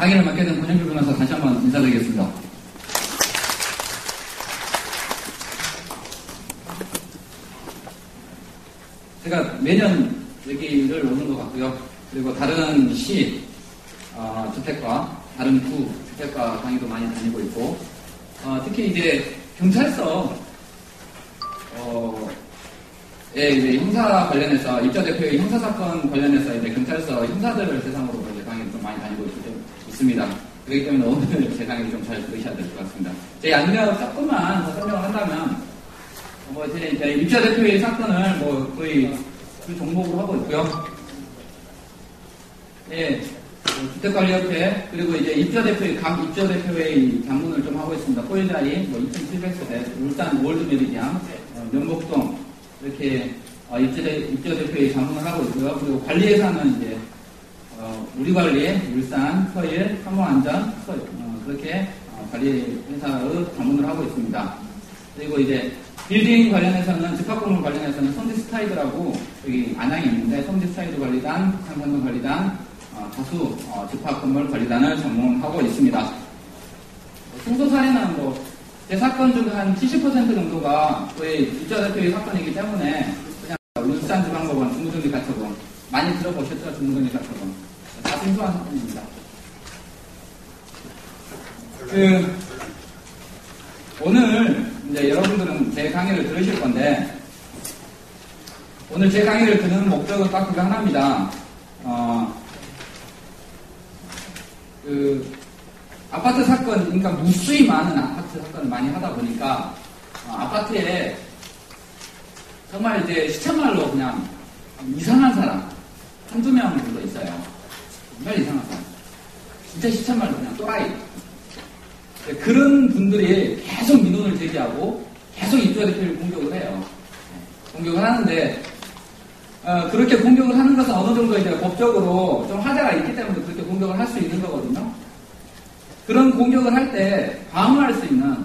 강의를 맡게 된 권영규 변호사 다시 한번 인사드리겠습니다. 제가 매년 여기를 오는 것 같고요. 그리고 다른 시, 어, 주택과, 다른 구 주택과 강의도 많이 다니고 있고, 어, 특히 이제 경찰서, 어, 예, 이제 형사 관련해서, 입자 대표의 형사 사건 관련해서 이제 경찰서 형사들을 대상으로 이제 강의를 좀 많이 다니고 있, 습니다 그렇기 때문에 오늘 제 강의를 좀 잘 들으셔야 될 것 같습니다. 제 안면 조금만 더 설명을 한다면, 뭐, 이제 입자 대표의 사건을 뭐 거의 그 종목으로 하고 있고요. 예, 뭐 주택관리협회, 그리고 이제 입자 대표의 각 입자 대표의 장문을 좀 하고 있습니다. 포일자리, 뭐 2700세대, 울산 월드 메리디안, 어, 면목동, 이렇게 어, 입자대, 입자 대표의 장문을 하고 있고요. 그리고 관리회사는 이제 어, 우리 관리, 울산, 서일, 사무안전, 서, 어, 그렇게 어, 관리 회사의 장문을 하고 있습니다. 그리고 이제 빌딩 관련해서는 집합건물 관련해서는 성지스타이드라고 여기 안양에 있는데 성지스타이드 관리단, 상산동 관리단, 어, 다수 어, 집합건물 관리단을 전문하고 있습니다. 승소 사례는 뭐, 제 사건 중 한 70% 정도가 거의 입자대표의 사건이기 때문에 그냥 울산지방법원 중무정리 가처분 많이 들어보셨죠? 중무정리 가처분 다 승소한 사건입니다. 그 오늘 이제 여러분들은 제 강의를 들으실 건데 오늘 제 강의를 듣는 목적은 딱 그거 하나입니다. 어, 그 아파트 사건, 그러니까 무수히 많은 아파트 사건을 많이 하다 보니까 어, 아파트에 정말 이제 시청말로 그냥 이상한 사람 한두 명 정도 있어요. 정말 이상한 사람. 진짜 시청말로 그냥 또라이. 그런 분들이 계속 민원을 제기하고 계속 입주대표를 공격을 해요. 공격을 하는데 어, 그렇게 공격을 하는 것은 어느 정도 이제 법적으로 좀 하자가 있기 때문에 그렇게 공격을 할 수 있는 거거든요. 그런 공격을 할 때 방어할 수 있는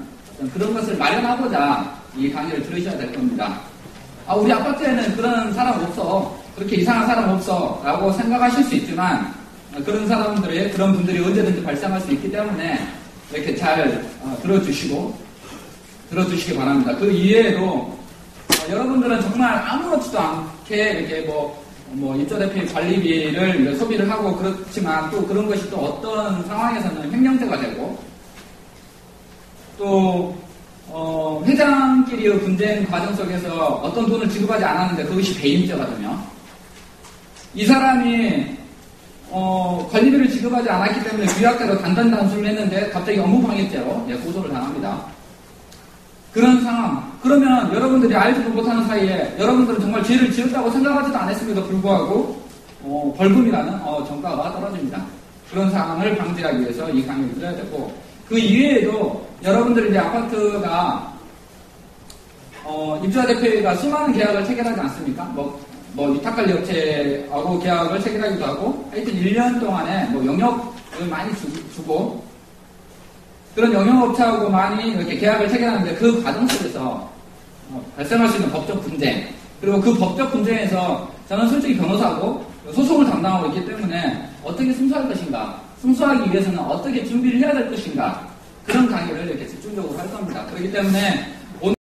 그런 것을 마련하고자 이 강의를 들으셔야 될 겁니다. 아, 우리 아파트에는 그런 사람 없어. 그렇게 이상한 사람 없어. 라고 생각하실 수 있지만 그런 사람들의 그런 분들이 언제든지 발생할 수 있기 때문에 이렇게 잘 어, 들어주시고 들어주시기 바랍니다. 그 이외에도 어, 여러분들은 정말 아무렇지도 않게 이렇게 뭐, 뭐 입주대표의 관리비를 소비를 하고 그렇지만 또 그런 것이 또 어떤 상황에서는 횡령죄가 되고 또 어, 회장끼리의 분쟁 과정 속에서 어떤 돈을 지급하지 않았는데 그것이 배임죄거든요. 이 사람이 어, 관리비를 지급하지 않았기 때문에 위약대로 단단 단수를 했는데 갑자기 업무방해죄로 예, 고소를 당합니다. 그런 상황. 그러면 여러분들이 알지도 못하는 사이에 여러분들은 정말 죄를 지었다고 생각하지도 않았음에도 불구하고 어, 벌금이라는 어, 정가가 떨어집니다. 그런 상황을 방지하기 위해서 이 강의를 드려야 되고 그 이외에도 여러분들이 이제 아파트가 어, 입주자 대표가 수많은 계약을 체결하지 않습니까? 뭐, 뭐 위탁관리 업체하고 계약을 체결하기도 하고 하여튼 1년 동안에 뭐 영역을 많이 주 고 그런 영역업체하고 많이 이렇게 계약을 체결하는데 그 과정 속에서 어, 발생할 수 있는 법적 분쟁 그리고 그 법적 분쟁에서 저는 솔직히 변호사고 소송을 담당하고 있기 때문에 어떻게 승소할 것인가 승소하기 위해서는 어떻게 준비를 해야 될 것인가 그런 강의를 이렇게 집중적으로 할 겁니다. 그렇기 때문에